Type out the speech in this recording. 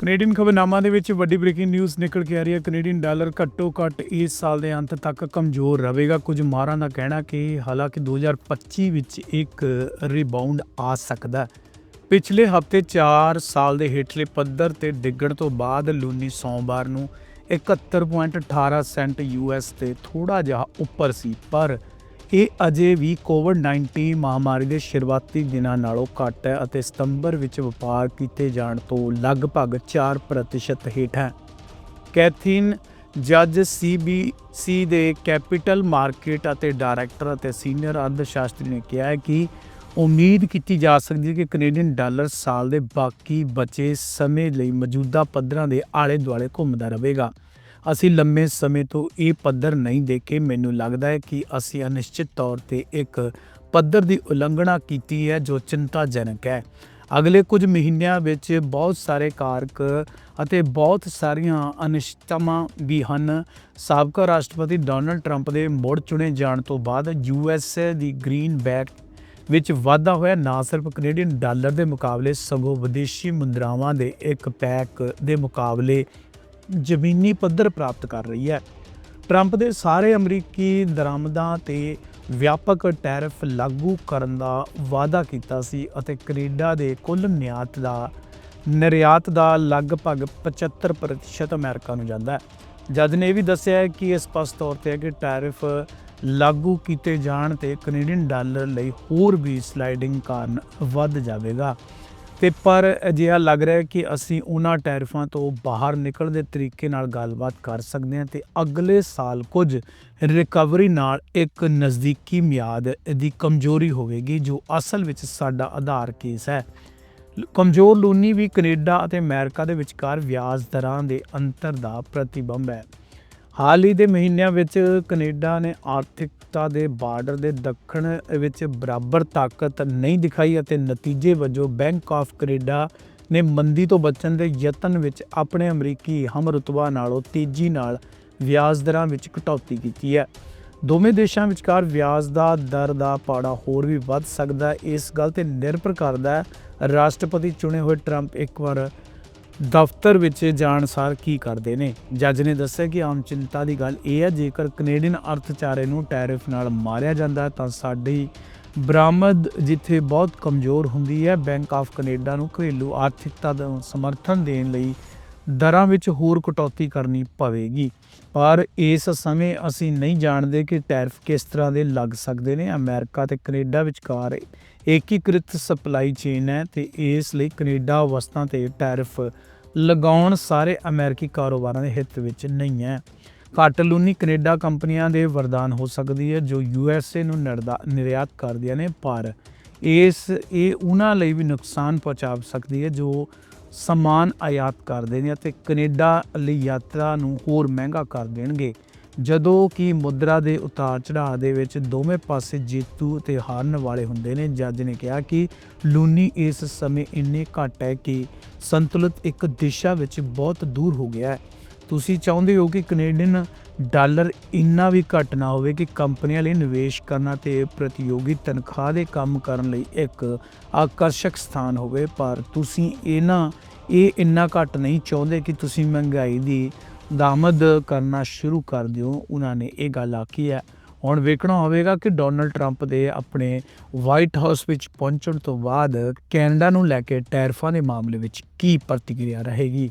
Canadian ਖਬਰਨਾਮਾ ਦੇ ਵਿੱਚ ਵੱਡੀ ਬ੍ਰੇਕਿੰਗ ਨਿਊਜ਼ ਨਿਕਲ ਕੇ ਆ ਰਹੀ ਹੈ। ਕੈਨੇਡੀਅਨ ਡਾਲਰ ਘੱਟੋ ਘੱਟ ਇਸ ਸਾਲ ਦੇ ਅੰਤ ਤੱਕ ਕਮਜ਼ੋਰ ਰਹੇਗਾ। ਕੁਝ ਮਾਹਰਾਂ ਦਾ ਕਹਿਣਾ ਕਿ ਹਾਲਾਂਕਿ 2025 ਵਿੱਚ ਇੱਕ ਰੀਬਾਉਂਡ ਆ ਸਕਦਾ ਪਿਛਲੇ ਹਫ਼ਤੇ 4 ਸਾਲ ਦੇ ਹੇਠਲੇ ਪੱਧਰ ਤੇ ਡਿੱਗਣ ਤੋਂ ਬਾਅਦ ਲੂਨੀ ਸੋਮਵਾਰ ਨੂੰ 71.18 ਸੈਂਟ ਯੂਐਸ ਤੇ ਥੋੜਾ ਜਿਹਾ ਉੱਪਰ ਸੀ, ਪਰ ਇਹ ਅਜੇ ਵੀ ਕੋਵਿਡ-19 ਮਹਾਮਾਰੀ ਦੇ ਸ਼ੁਰੂਆਤੀ ਦਿਨਾਂ ਨਾਲੋਂ ਘੱਟ ਹੈ ਅਤੇ ਸਤੰਬਰ ਵਿੱਚ ਵਪਾਰ ਕੀਤੇ ਜਾਣ ਤੋਂ ਲਗਭਗ 4% ਹੇਠ ਹੈ। ਕੈਥੀਨ ਜੱਜ ਸੀਬੀਸੀ ਦੇ ਕੈਪੀਟਲ ਮਾਰਕੀਟ ਅਤੇ ਡਾਇਰੈਕਟਰ ਅਤੇ ਸੀਨੀਅਰ ਅਰਥਸ਼ਾਸਤਰੀ ਨੇ ਕਿਹਾ ਹੈ ਕਿ ਉਮੀਦ ਕੀਤੀ ਜਾ ਸਕਦੀ ਹੈ ਕਿ ਕੈਨੇਡੀਅਨ ਡਾਲਰ ਸਾਲ ਦੇ ਬਾਕੀ ਬਚੇ ਸਮੇਂ ਲਈ ਮੌਜੂਦਾ ਪੱਧਰਾਂ ਦੇ ਆਲੇ-ਦੁਆਲੇ ਘੁੰਮਦਾ ਰਹੇਗਾ। ਅਸੀਂ ਲੰਮੇ ਸਮੇਂ ਤੋਂ ਇਹ ਪੱਧਰ ਨਹੀਂ ਦੇਖੇ ਮੈਨੂੰ ਲੱਗਦਾ ਹੈ ਕਿ ਅਸੀਂ ਅਨਿਸ਼ਚਿਤ ਤੌਰ ਤੇ ਇੱਕ ਪੱਧਰ ਦੀ ਉਲੰਘਣਾ ਕੀਤੀ ਹੈ ਜੋ ਚਿੰਤਾਜਨਕ ਹੈ। ਅਗਲੇ ਕੁਝ ਮਹੀਨਿਆਂ ਵਿੱਚ ਬਹੁਤ ਸਾਰੇ ਕਾਰਕ ਅਤੇ ਬਹੁਤ ਸਾਰੀਆਂ ਅਨਿਸ਼ਚਿਤਤਾਵਾਂ ਵੀ ਹਨ। ਸਾਬਕਾ ਰਾਸ਼ਟਰਪਤੀ ਡੋਨਲਡ ਟਰੰਪ ਦੇ ਮੁੜ ਚੁਣੇ ਜਾਣ ਤੋਂ ਬਾਅਦ ਯੂਐਸਏ ਦੀ ਗ੍ਰੀਨ ਬੈਕ ਵਿੱਚ ਵਾਧਾ ਹੋਇਆ। ਨਾ ਸਿਰਫ ਕੈਨੇਡੀਅਨ ਡਾਲਰ ਦੇ ਮੁਕਾਬਲੇ, ਸਗੋਂ ਵਿਦੇਸ਼ੀ ਮੁਦਰਾਵਾਂ ਦੇ ਇੱਕ ਪੈਕ ਦੇ ਮੁਕਾਬਲੇ ਜ਼ਮੀਨੀ ਪੱਧਰ ਪ੍ਰਾਪਤ ਕਰ ਰਹੀ ਹੈ। ਟਰੰਪ ਦੇ ਸਾਰੇ ਅਮਰੀਕੀ ਦਰਾਮਦਾਂ ਤੇ ਵਿਆਪਕ ਟੈਰਿਫ ਲਾਗੂ ਕਰਨ ਦਾ ਵਾਅਦਾ ਕੀਤਾ ਸੀ ਅਤੇ ਕੈਨੇਡਾ ਦੇ ਕੁੱਲ ਨਿਆਤ ਦਾ, ਨਿਰਯਾਤ ਦਾ ਲਗਭਗ 75% ਅਮਰੀਕਾ ਨੂੰ ਜਾਂਦਾ ਹੈ। ਜੱਜ ਨੇ ਇਹ ਵੀ ਦੱਸਿਆ ਹੈ ਕਿ ਇਹ ਸਪਸ਼ਟ ਤੌਰ ਤੇ ਹੈ ਕਿ ਟੈਰਿਫ ਲਾਗੂ ਕੀਤੇ ਜਾਣ ਤੇ ਕੈਨੇਡੀਅਨ ਡਾਲਰ ਲਈ ਹੋਰ ਵੀ ਸਲਾਈਡਿੰਗ ਕਾਰਨ ਵੱਧ ਜਾਵੇਗਾ। ਤੇ ਪਰ ਅਜਿਹਾ ਲੱਗ ਰਿਹਾ ਕਿ ਅਸੀਂ ਉਹਨਾਂ ਟੈਰਫਾਂ ਤੋਂ ਬਾਹਰ ਨਿਕਲਣ ਦੇ ਤਰੀਕੇ ਨਾਲ ਗੱਲਬਾਤ ਕਰ ਸਕਦੇ ਹਾਂ ਤੇ ਅਗਲੇ ਸਾਲ ਕੁਝ ਰਿਕਵਰੀ ਨਾਲ ਇੱਕ ਨਜ਼ਦੀਕੀ ਮਿਆਦ ਦੀ ਕਮਜ਼ੋਰੀ ਹੋਵੇਗੀ, ਜੋ ਅਸਲ ਵਿੱਚ ਸਾਡਾ ਆਧਾਰ ਕੇਸ ਹੈ। ਕਮਜ਼ੋਰ ਲੂਨੀ ਵੀ ਕੈਨੇਡਾ ਅਤੇ ਅਮਰੀਕਾ ਦੇ ਵਿਚਕਾਰ ਵਿਆਜ ਦਰਾਂ ਦੇ ਅੰਤਰ ਦਾ ਪ੍ਰਤੀਬਿੰਬ ਹੈ। ਹਾਲ ਹੀ ਦੇ ਮਹੀਨਿਆਂ ਵਿੱਚ ਕੈਨੇਡਾ ਨੇ ਆਰਥਿਕਤਾ ਦੇ ਬਾਰਡਰ ਦੇ ਦੱਖਣ ਵਿੱਚ ਬਰਾਬਰ ਤਾਕਤ ਨਹੀਂ ਦਿਖਾਈ ਅਤੇ ਨਤੀਜੇ ਵਜੋਂ ਬੈਂਕ ਆਫ ਕੈਨੇਡਾ ਨੇ ਮੰਦੀ ਤੋਂ ਬਚਣ ਦੇ ਯਤਨ ਵਿੱਚ ਆਪਣੇ ਅਮਰੀਕੀ ਹਮਰਤਬਾ ਨਾਲੋਂ ਤੇਜ਼ੀ ਨਾਲ ਵਿਆਜ ਦਰਾਂ ਵਿੱਚ ਕਟੌਤੀ ਕੀਤੀ ਹੈ। ਦੋਵੇਂ ਦੇਸ਼ਾਂ ਵਿਚਕਾਰ ਵਿਆਜ ਦਾ ਦਰ ਦਾ ਪਾੜਾ ਹੋਰ ਵੀ ਵੱਧ ਸਕਦਾ ਹੈ। ਇਸ ਗੱਲ ਤੇ ਨਿਰਭਰ ਕਰਦਾ ਹੈ। ਰਾਸ਼ਟਰਪਤੀ ਚੁਣੇ ਹੋਏ ਟਰੰਪ ਇੱਕ ਵਾਰ ਦਫ਼ਤਰ ਵਿੱਚ ਜਾਣ ਸਾਰ ਕੀ ਕਰਦੇ ਨੇ? ਜੱਜ ਨੇ ਦੱਸਿਆ ਕਿ ਆਮ ਚਿੰਤਾ ਦੀ ਗੱਲ ਇਹ ਹੈ, ਜੇਕਰ ਕੈਨੇਡੀਅਨ ਅਰਥਚਾਰੇ ਨੂੰ ਟੈਰਿਫ ਨਾਲ ਮਾਰਿਆ ਜਾਂਦਾ ਤਾਂ ਸਾਡੀ ਬਰਾਮਦ ਜਿੱਥੇ ਬਹੁਤ ਕਮਜ਼ੋਰ ਹੁੰਦੀ ਹੈ, ਬੈਂਕ ਆਫ ਕੈਨੇਡਾ ਨੂੰ ਘਰੇਲੂ ਆਰਥਿਕਤਾ ਦਾ ਸਮਰਥਨ ਦੇਣ ਲਈ ਦਰਾਂ ਵਿੱਚ ਹੋਰ ਕਟੌਤੀ ਕਰਨੀ ਪਵੇਗੀ। ਪਰ ਇਸ ਸਮੇਂ ਅਸੀਂ ਨਹੀਂ ਜਾਣਦੇ ਕਿ ਟੈਰਿਫ ਕਿਸ ਤਰ੍ਹਾਂ ਦੇ ਲੱਗ ਸਕਦੇ ਨੇ। ਅਮਰੀਕਾ ਤੇ ਕੈਨੇਡਾ ਵਿਚਕਾਰ ਏਕੀਕ੍ਰਿਤ ਸਪਲਾਈ ਚੇਨ ਹੈ ਤੇ ਇਸ ਲਈ ਕੈਨੇਡਾ ਵਸਤਾਂ ਤੇ ਟੈਰਿਫ ਲਗਾਉਣ ਸਾਰੇ ਅਮਰੀਕੀ ਕਾਰੋਬਾਰਾਂ ਦੇ ਹਿੱਤ ਵਿੱਚ ਨਹੀਂ ਹੈ। ਘੱਟ ਲੂਨੀ ਕੈਨੇਡਾ ਕੰਪਨੀਆਂ ਦੇ ਵਰਦਾਨ ਹੋ ਸਕਦੀ ਹੈ ਜੋ ਯੂਐਸਏ ਨੂੰ ਨਿਰਦਾ- ਨਿਰਯਾਤ ਕਰਦੀਆਂ ਨੇ। ਪਰ ਇਸ, ਇਹ ਉਹਨਾਂ ਲਈ ਵੀ ਨੁਕਸਾਨ ਪਹੁੰਚਾ ਸਕਦੀ ਹੈ ਜੋ ਸਮਾਨ ਆਯਾਤ ਕਰਦੇ ਨੇ ਅਤੇ ਕੈਨੇਡਾ ਲਈ ਯਾਤਰਾ ਨੂੰ ਹੋਰ ਮਹਿੰਗਾ ਕਰ ਦੇਣਗੇ। ਜਦੋਂ ਕਿ ਮੁਦਰਾ ਦੇ ਉਤਾਰ ਚੜਾਅ ਦੇ ਵਿੱਚ ਦੋਵੇਂ ਪਾਸੇ ਜੇਤੂ ਤੇ ਹਾਰਨ ਵਾਲੇ ਹੁੰਦੇ ਨੇ, ਜੱਜ ਨੇ ਕਿਹਾ ਕਿ ਲੂਨੀ ਇਸ ਸਮੇਂ ਇੰਨੇ ਘੱਟ ਹੈ ਕਿ ਸੰਤੁਲਿਤ ਇੱਕ ਦਿਸ਼ਾ ਵਿੱਚ ਬਹੁਤ ਦੂਰ ਹੋ ਗਿਆ ਹੈ। ਤੁਸੀਂ ਚਾਹੁੰਦੇ ਹੋ ਕਿ ਕੈਨੇਡੀਅਨ ਡਾਲਰ ਇੰਨਾ ਵੀ ਘੱਟ ਨਾ ਹੋਵੇ ਕਿ ਕੰਪਨੀਆਂ ਲਈ ਨਿਵੇਸ਼ ਕਰਨਾ ਤੇ ਪ੍ਰਤੀਯੋਗੀ ਤਨਖਾਹ ਦੇ ਕੰਮ ਕਰਨ ਲਈ ਇੱਕ ਆਕਰਸ਼ਕ ਸਥਾਨ ਹੋਵੇ। ਪਰ ਤੁਸੀਂ ਇਹਨਾਂ, ਇਹ ਇੰਨਾ ਘੱਟ ਨਹੀਂ ਚਾਹੁੰਦੇ ਕਿ ਤੁਸੀਂ ਮਹਿੰਗਾਈ ਦੀ ਦਾਮਦ ਕਰਨਾ ਸ਼ੁਰੂ ਕਰ ਦਿਓ। ਉਹਨਾਂ ਨੇ ਇਹ ਗੱਲ ਆਖੀ ਹੈ। ਹੁਣ ਵੇਖਣਾ ਹੋਵੇਗਾ ਕਿ ਡੋਨਲਡ ਟਰੰਪ ਦੇ ਆਪਣੇ ਵਾਈਟ ਹਾਊਸ ਵਿੱਚ ਪਹੁੰਚਣ ਤੋਂ ਬਾਅਦ ਕੈਨੇਡਾ ਨੂੰ ਲੈ ਕੇ ਟੈਰਫਾਂ ਦੇ ਮਾਮਲੇ ਵਿੱਚ ਕੀ ਪ੍ਰਤੀਕਿਰਿਆ ਰਹੇਗੀ।